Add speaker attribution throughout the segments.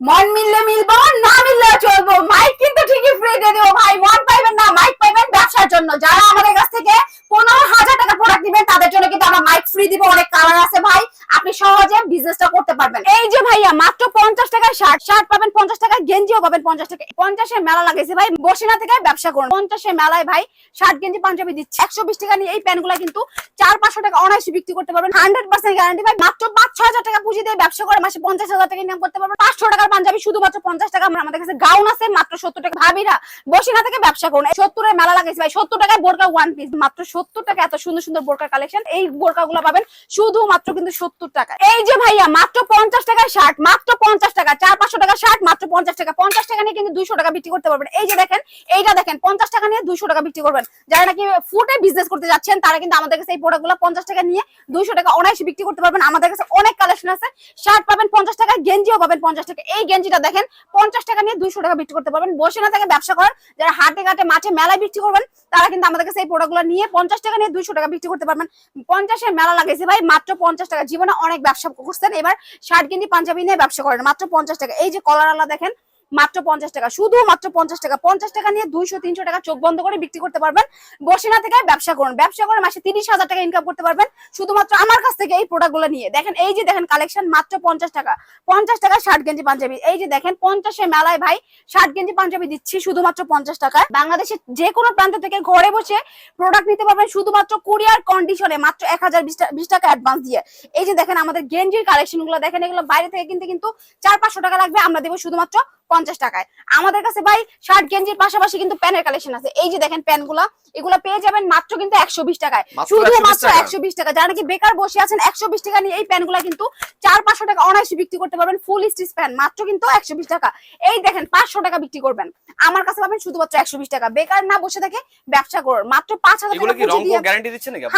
Speaker 1: মন মিললে মিলবো, না মিললে চলবো। মাইক কিন্তু ঠিকই ফ্রি দিয়ে দেবো ভাই। মন পাইবেন না মাইক পাইবেন ব্যবসার জন্য। যারা আমাদের কাছ থেকে পনেরো হাজার টাকা প্রোডাক্ট দিবেন তাদের জন্য কিন্তু আমরা মাইক ফ্রি দিব। অনেক কালার আছে ভাই। আপনি সহজে বিজনেসটা করতে পারবেন। এই যে ভাইয়া, মাত্র পঞ্চাশ টাকায় শার্ট শার্ট পাবেন পঞ্চাশ টাকায়, গেঞ্জিও পাবেন পঞ্চাশ টাকা পঞ্চাশের মেলা লাগাইছে ভাই, বসিনা থেকে ব্যবসা করুন। পঞ্চাশের মেলায় ভাই, শার্ট, গেঞ্জি, পাঞ্জাবি দিচ্ছে। একশো বিশ টাকা নিয়ে এই প্যান্টগুলো কিন্তু চার, পাঁচশো টাকা অনায়াসে বিক্রি করতে পারবেন। হান্ড্রেড পার্সেন্ট গ্যারান্টি ভাই, মাত্র পাঁচ ছ হাজার টাকা পুঁজি দিয়ে ব্যবসা করে মাসে পঞ্চাশ হাজার টাকা ইনকাম করতে পারবেন। পাঁচশো টাকার পাঞ্জাবি শুধুমাত্র পঞ্চাশ টাকা আমাদের কাছে গাউন আছে, মাত্র সত্তর টাকা। ভাবিরা, বসিনা থেকে ব্যবসা করুন। সত্তরের মেলা লাগাইছে ভাই, সত্তর টাকায় বোরকা ওয়ান পিস মাত্র সত্তর টাকা, এত সুন্দর সুন্দর বোরকা কালেকশন এই বোরকা গুলো পাবেন শুধুমাত্র কিন্তু সত্তর টাকা। এই যে ভাইয়া, মাত্র পঞ্চাশ শার্ট মাত্র পঞ্চাশ টাকা, চার, পাঁচশো টাকা শার্ট মাত্র পঞ্চাশ টাকা। পঞ্চাশ টাকা নিয়ে কিন্তু দুইশো টাকা বিক্রি করতে পারবেন। এই যে দেখেন, এইটা দেখেন, পঞ্চাশ টাকা নিয়ে দুইশো টাকা বিক্রি করবেন। যারা নাকি ফুটে বিজনেস করতে যাচ্ছেন, তারা কিন্তু আমাদের কাছে এই প্রোডাক্টগুলো পঞ্চাশ টাকা নিয়ে দুইশো টাকা অনায়াসে বিক্রি করতে পারবেন। আমাদের কাছে অনেক কালেকশন আছে। শার্ট পাবেন পঞ্চাশ টাকা, গেঞ্জিও পাবেন পঞ্চাশ টাকা। এই গেঞ্জিটা দেখেন, পঞ্চাশ টাকা নিয়ে দুইশো টাকা বিক্রি করতে পারবেন। বসে না থেকে ব্যবসা করেন যারা হাটে ঘাটে, মাঠে মেলায় বিক্রি করবেন, তারা কিন্তু আমাদের কাছে এই প্রোডাক্টগুলো নিয়ে পঞ্চাশ টাকা নিয়ে দুইশো টাকা বিক্রি করতে পারবেন। পঞ্চাশের মেলা লাগাইছে ভাই, মাত্র পঞ্চাশ টাকা। জীবনে অনেক ব্যবসা করছেন, এবার শার্ট গেঞ্জি, পাঞ্জাবি নিয়ে ব্যবসা করেন। মাত্র পঞ্চাশ টাকা। এই যে কলার আলা দেখেন মাত্র পঞ্চাশ টাকা। শুধু মাত্র পঞ্চাশ টাকা। পঞ্চাশ টাকা নিয়ে দুইশো, তিনশো টাকা চোখ বন্ধ করে বিক্রি করতে পারবেন। বসিনা থেকে ব্যবসা করুন। ব্যবসা করে মাসে তিরিশ হাজার টাকা ইনকাম করতে পারবেন। শুধুমাত্র আমার কাছ থেকে এই প্রোডাক্টগুলো নিয়ে। দেখেন, এই যে দেখেন কালেকশন মাত্র পঞ্চাশ টাকা। পঞ্চাশ টাকা শার্ট গেঞ্জি পাঞ্জাবি। এই যে দেখেন, পঞ্চাশে মেলায় ভাই ষাট গেঞ্জি পাঞ্জাবি দিচ্ছি শুধুমাত্র পঞ্চাশ টাকায়। বাংলাদেশের যে কোনো প্রান্ত থেকে ঘরে বসে প্রোডাক্ট নিতে পারবেন শুধুমাত্র কুরিয়ার কন্ডিশনে মাত্র এক হাজার বিশ টাকা অ্যাডভান্স দিয়ে। এই যে দেখেন আমাদের গেঞ্জির কালেকশনগুলো, দেখেন এগুলো বাইরে থেকে কিনতে কিন্তু চার পাঁচশো টাকা লাগবে। আমরা দেবো শুধুমাত্র পঞ্চাশ টাকায়। আমাদের কাছে ভাই শার্ট গেঞ্জির পাশাপাশি কিন্তু প্যানের কালেকশন আছে। এই যে দেখেন প্যানগুলা এগুলো পেয়ে যাবেন মাত্র কিন্তু একশো বিশ টাকায়।
Speaker 2: মাত্র
Speaker 1: শুধুমাত্র একশো বিশ টাকা। যারা নাকি বেকার বসে আছেন একশো বিশ টাকা নিয়ে এই প্যানগুলা কিন্তু চার পাঁচশো টাকা অনায়াসে বিক্রি করতে পারবেন। ফুল স্টিচ প্যান মাত্র কিন্তু একশো বিশ টাকা। এই দেখেন পাঁচশো টাকা বিক্রি করবেন। আমার কাছে পাবেন শুধুমাত্র একশো বিশ টাকা। বেকার না বসে থেকে ব্যবসা করুন। মাত্র পাঁচ হাজার?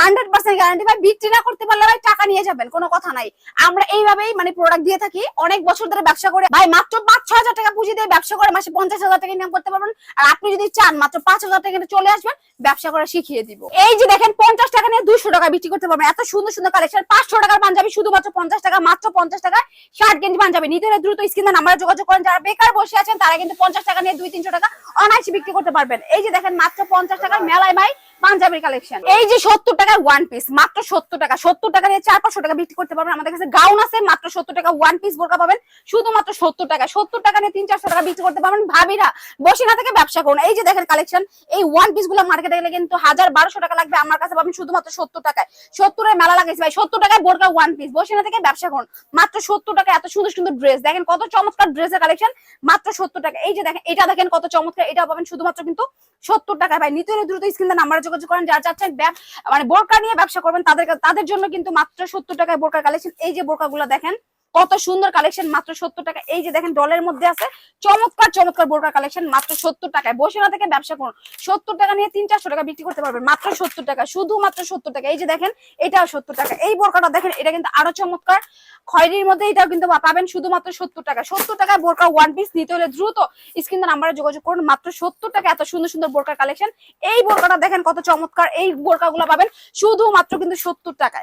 Speaker 1: হান্ড্রেড পার্সেন্ট গ্যারান্টি ভাই বিক্রি না করতে পারলে ভাই টাকা নিয়ে যাবেন কোনো কথা নাই। আমরা এইভাবেই মানে প্রোডাক্ট দিয়ে থাকি। অনেক বছর ধরে ব্যবসা করে। ভাই মাত্র পাঁচ ছ হাজার টাকা পুঁজি দিয়ে ব্যবসা করে মাসে পঞ্চাশ হাজার টাকা ইনকাম করতে পারবেন। আর আপনি যদি চান মাত্র পাঁচ হাজার টাকা চলে আসবেন, ব্যবসা করে শিখিয়ে দিব। এই যে দেখেন, পঞ্চাশ টাকা নিয়ে দুশো টাকা বিক্রি করতে পারবেন। এত সুন্দর সুন্দর কালেকশন পাঁচশো টাকার পাঞ্জাবি শুধুমাত্র পঞ্চাশ টাকা, মাত্র পঞ্চাশ টাকা শার্ট গেঞ্জি পাঞ্জাবি। হলে দ্রুত স্ক্রিনে নাম্বারে যোগাযোগ করেন। যারা বেকার বসে আছেন, তারা কিন্তু পঞ্চাশ টাকা নিয়ে দুই, তিনশো টাকা অনায়াসে বিক্রি করতে পারবেন। এই যে দেখেন, মাত্র পঞ্চাশ টাকার মেলায় ভাই পাঞ্জাবির কালেকশন এই যে সত্তর টাকায় ওয়ান পিস মাত্র সত্তর টাকা সত্তর টাকা নিয়ে চার পাঁচশো টাকা বিক্রি করতে পারবেন। আমাদের কাছে গাউন আছে, মাত্র সত্তর টাকা ওয়ান পিস বোরকা পাবেন। শুধুমাত্র সত্তর টাকা সত্তর টাকা নিয়ে তিন চারশো টাকা বিক্রি করতে পারবেন। ভাবিরা বসিনা থেকে ব্যবসা করুন। এই যে দেখেন কালেকশন এই ওয়ান পিসগুলো মার্কেটে গেলে কিন্তু হাজার বারোশো টাকা লাগবে আমার কাছে পাবেন শুধুমাত্র সত্তর টাকায়। সত্তরের মেলা লাগাইছে ভাই। সত্তর টাকায় বোরকা ওয়ান পিস বসিনা থেকে ব্যবসা করুন। মাত্র সত্তর টাকা এত সুন্দর সুন্দর ড্রেস দেখেন কত চমৎকার ড্রেসের কালেকশন মাত্র সত্তর টাকা এই যে দেখেন, এটা দেখেন কত চমৎকার এটা পাবেন শুধুমাত্র কিন্তু সত্তর টাকায়। ভাই নিতে দ্রুত স্ক্রিনে নাম্বারে যোগাযোগ করেন, যারা চাচ্ছেন মানে বোরকা নিয়ে ব্যবসা করবেন, তাদের তাদের জন্য কিন্তু মাত্র সত্তর টাকায় বোরকা কালেকশন এই যে বোরকাগুলো দেখেন কত সুন্দর কালেকশন মাত্র সত্তর টাকা। এই যে দেখেন ডলের মধ্যে আছে। চমৎকার চমৎকার বোরকার কালেকশন মাত্র সত্তর টাকায়। বসে না থেকে ব্যবসা করুন। সত্তর টাকা নিয়ে তিন, চারশো টাকা বিক্রি করতে পারবেন। মাত্র সত্তর টাকা, শুধুমাত্র সত্তর টাকা। এই যে দেখেন, এটাও সত্তর টাকা। এই বোরকাটা দেখেন, এটা কিন্তু আরও চমৎকার। খয়েরির মধ্যে এটাও কিন্তু পাবেন শুধুমাত্র সত্তর টাকা। সত্তর টাকায় বোরকা ওয়ান পিস নিতে হলে দ্রুত স্ক্রিন নাম্বারে যোগাযোগ করুন। মাত্র সত্তর টাকা, এত সুন্দর সুন্দর বোরকার কালেকশন এই বোরকাটা দেখেন কত চমৎকার। এই বোরকাগুলো পাবেন শুধুমাত্র কিন্তু সত্তর টাকায়।